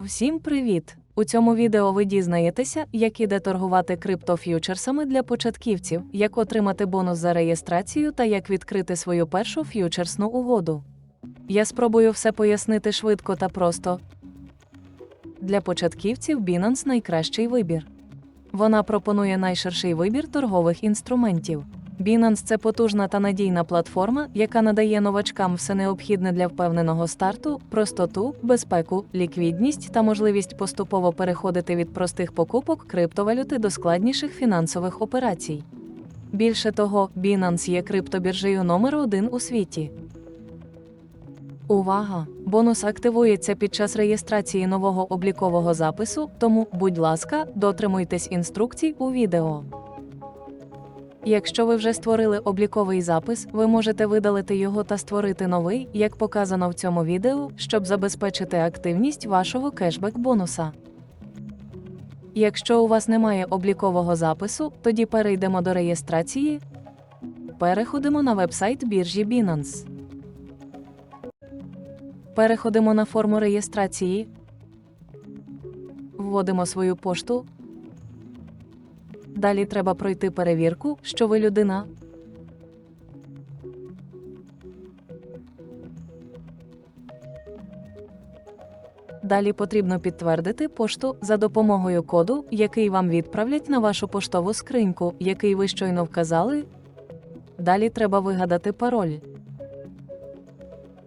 Всім привіт! У цьому відео ви дізнаєтеся, як іде торгувати криптоф'ючерсами для початківців, як отримати бонус за реєстрацію та як відкрити свою першу ф'ючерсну угоду. Я спробую все пояснити швидко та просто. Для початківців Binance найкращий вибір. Вона пропонує найширший вибір торгових інструментів. Binance – це потужна та надійна платформа, яка надає новачкам все необхідне для впевненого старту, простоту, безпеку, ліквідність та можливість поступово переходити від простих покупок криптовалюти до складніших фінансових операцій. Більше того, Binance є криптобіржею номер один у світі. Увага! Бонус активується під час реєстрації нового облікового запису, тому, будь ласка, дотримуйтесь інструкцій у відео. Якщо ви вже створили обліковий запис, ви можете видалити його та створити новий, як показано в цьому відео, щоб забезпечити активність вашого кешбек-бонуса. Якщо у вас немає облікового запису, тоді перейдемо до реєстрації. Переходимо на вебсайт біржі Binance. Переходимо на форму реєстрації. Вводимо свою пошту. Далі треба пройти перевірку, що ви людина. Далі потрібно підтвердити пошту за допомогою коду, який вам відправлять на вашу поштову скриньку, який ви щойно вказали. Далі треба вигадати пароль.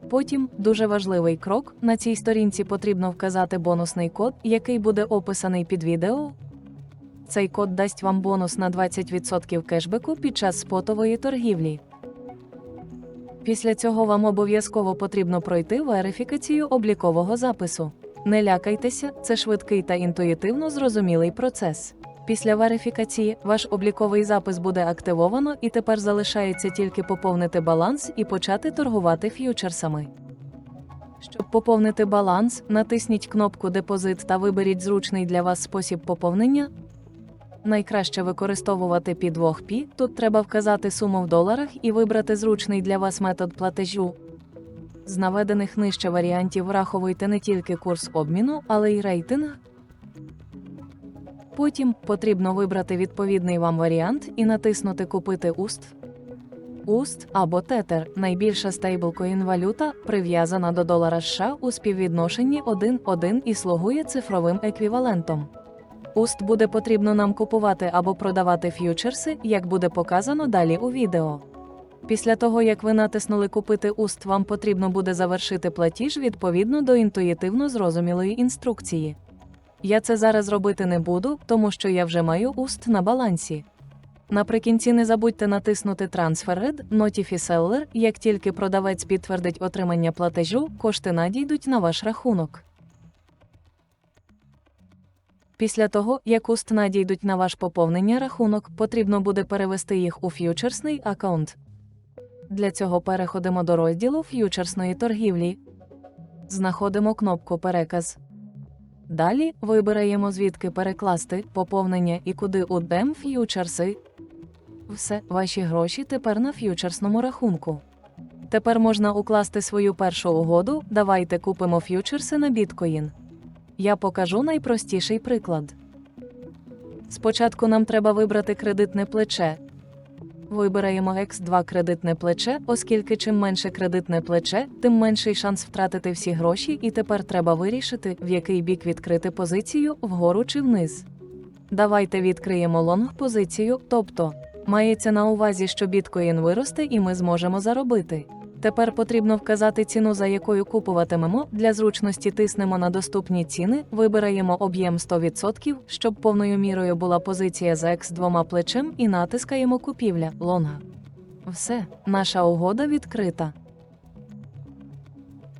Потім дуже важливий крок: на цій сторінці потрібно вказати бонусний код, який буде описаний під відео. Цей код дасть вам бонус на 20% кешбеку під час спотової торгівлі. Після цього вам обов'язково потрібно пройти верифікацію облікового запису. Не лякайтеся, це швидкий та інтуїтивно зрозумілий процес. Після верифікації ваш обліковий запис буде активовано і тепер залишається тільки поповнити баланс і почати торгувати ф'ючерсами. Щоб поповнити баланс, натисніть кнопку Депозит та виберіть зручний для вас спосіб поповнення. Найкраще використовувати під 2P, Тут треба вказати суму в доларах і вибрати зручний для вас метод платежу. З наведених нижче варіантів враховуйте не тільки курс обміну, але й рейтинг. Потім потрібно вибрати відповідний вам варіант і натиснути Купити уст. Уст або тетер найбільша стейблкоін валюта, прив'язана до долара США у співвідношенні 1-1 і слугує цифровим еквівалентом. Уст буде потрібно нам купувати або продавати ф'ючерси, як буде показано далі у відео. Після того, як ви натиснули Купити уст, вам потрібно буде завершити платіж відповідно до інтуїтивно зрозумілої інструкції. Я це зараз робити не буду, тому що я вже маю уст на балансі. Наприкінці не забудьте натиснути Transferred Notify Seller, як тільки продавець підтвердить отримання платежу, кошти надійдуть на ваш рахунок. Після того, як уст надійдуть на ваш поповнення рахунок, потрібно буде перевести їх у ф'ючерсний аккаунт. Для цього переходимо до розділу ф'ючерсної торгівлі. Знаходимо кнопку Переказ. Далі вибираємо звідки перекласти поповнення і куди у ф'ючерси. Все, ваші гроші тепер на ф'ючерсному рахунку. Тепер можна укласти свою першу угоду. Давайте купимо ф'ючерси на біткоін. Я покажу найпростіший приклад. Спочатку нам треба вибрати кредитне плече. Вибираємо X2 кредитне плече, оскільки чим менше кредитне плече, тим менший шанс втратити всі гроші, і тепер треба вирішити, в який бік відкрити позицію вгору чи вниз. Давайте відкриємо лонг позицію, тобто мається на увазі, що біткоін виросте і ми зможемо заробити. Тепер потрібно вказати ціну, за якою купуватимемо. Для зручності тиснемо на доступні ціни, вибираємо об'єм 100%, щоб повною мірою була позиція за X двома плечем і натискаємо купівля лонга. Все, наша угода відкрита.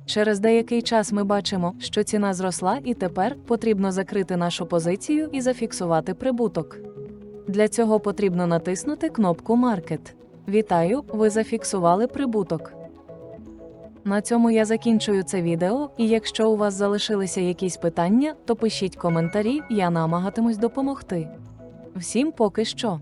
Через деякий час ми бачимо, що ціна зросла, і тепер потрібно закрити нашу позицію і зафіксувати прибуток. Для цього потрібно натиснути кнопку Маркет. Вітаю, ви зафіксували прибуток. На цьому я закінчую це відео, і якщо у вас залишилися якісь питання, то пишіть коментарі, я намагатимусь допомогти. Всім поки що.